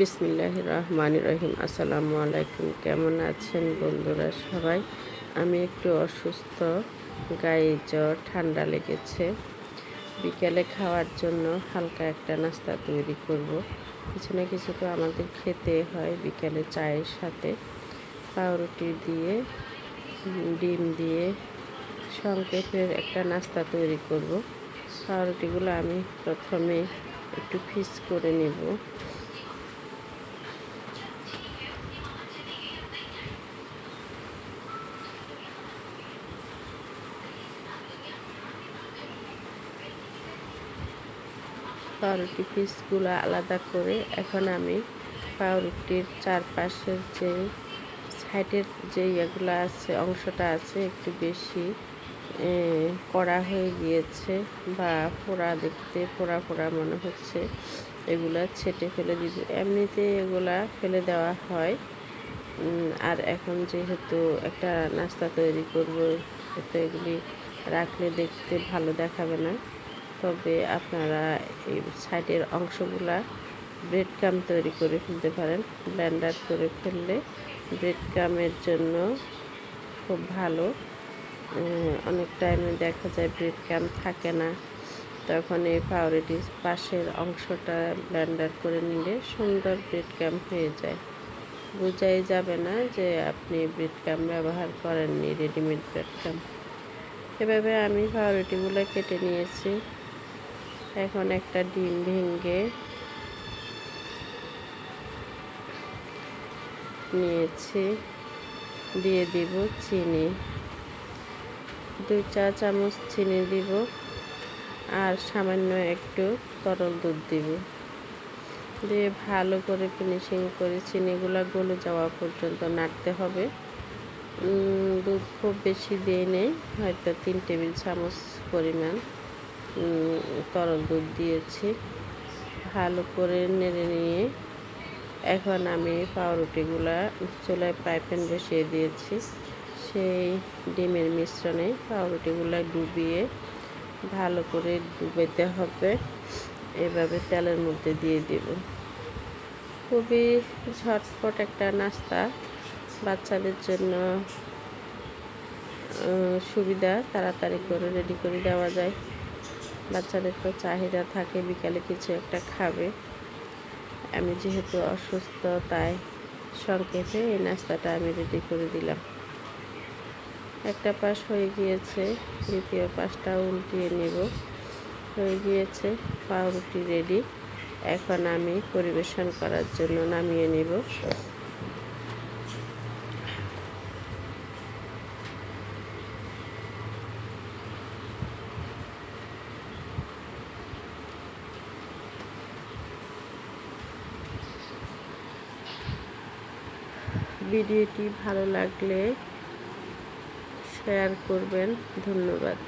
বিসমিল্লাহ রহমান রহিম আসসালামু আলাইকুম কেমন আছেন বন্ধুরা সবাই? আমি একটু অসুস্থ, গায়ে জ্বর, ঠান্ডা লেগেছে। বিকেলে খাওয়ার জন্য হালকা একটা নাস্তা তৈরি করব। কিছু না কিছু তো আমাদের খেতে হয় বিকেলে চায়ের সাথে। পাউরুটি দিয়ে, ডিম দিয়ে সংক্ষেপের একটা নাস্তা তৈরি করব। পাউরুটিগুলো আমি প্রথমে একটু ফিস করে নেব। পাউরুটি পিসগুলো আলাদা করে এখন আমি পাউরুটির চারপাশের যে সাইডের যে ইয়েগুলো আছে, অংশটা আছে, একটু বেশি কড়া হয়ে গিয়েছে বা পোড়া দেখতে পোড়া পোড়া মনে হচ্ছে, এগুলা ছেটে ফেলে দিব। এমনিতে এগুলা ফেলে দেওয়া হয়। আর এখন যেহেতু একটা নাস্তা তৈরি করব এতে এগুলি রাখলে দেখতে ভালো দেখাবে না। তবে আপনারা এই সাইডের অংশগুলা ব্রেড কাম তৈরি করে ফেলতে পারেন ব্ল্যান্ডার করে ফেললে ব্রেড কামের জন্য খুব ভালো। অনেক টাইমে দেখা যায় ব্রেড কাম থাকে না। তখন এই পাউরুটির পাশের অংশটা ব্ল্যান্ডার করে নিলে সুন্দর ব্রেড কাম হয়ে যায়। বোঝাই যাবে না যে আপনি ব্রেড কাম ব্যবহার করেননি, রেডিমেড ব্রেড কাম এভাবে আমি পাউরুটিগুলো কেটে নিয়েছি। এখন একটা ডিম ভেঙে নিয়েছি। দিয়ে দিব চিনি। দুই চা চামচ চিনি দিব আর সামান্য একটু তরল দুধ দিব। দিয়ে ভালো করে ফিনিশিং করে চিনিগুলো গলে যাওয়া পর্যন্ত নাড়তে হবে। দুধ খুব বেশি দিয়ে নেই, হয়তো তিন টেবিল চামচ পরিমাণ। তরল দুধ দিয়েছি। ভালো করে নেড়ে নিয়ে এখন আমি পাউরুটিগুলা চুলায় পাইপেন বসিয়ে দিয়েছি। সেই ডিমের মিশ্রণে পাউরুটিগুলো ডুবিয়ে ভালো করে ডুবেতে হবে। এভাবে তেলের মধ্যে দিয়ে দেব। খুবই ঝটপট একটা নাস্তা। বাচ্চাদের জন্য সুবিধা। তাড়াতাড়ি করে রেডি করে দেওয়া যায়। বাচ্চাদের তো চাহিদা থাকে, বিকালে কিছু একটা খাবে। আমি যেহেতু অসুস্থ, তাই সংক্ষেপে এই নাস্তাটা আমি রেডি করে দিলাম। একটা পাশ হয়ে গিয়েছে, দ্বিতীয় পাশটা উল্টিয়ে নেব। হয়ে গিয়েছে, পাউরুটি রেডি এখন আমি পরিবেশন করার জন্য নামিয়ে নেব। ভিডিওটি ভালো লাগলে শেয়ার করবেন। ধন্যবাদ।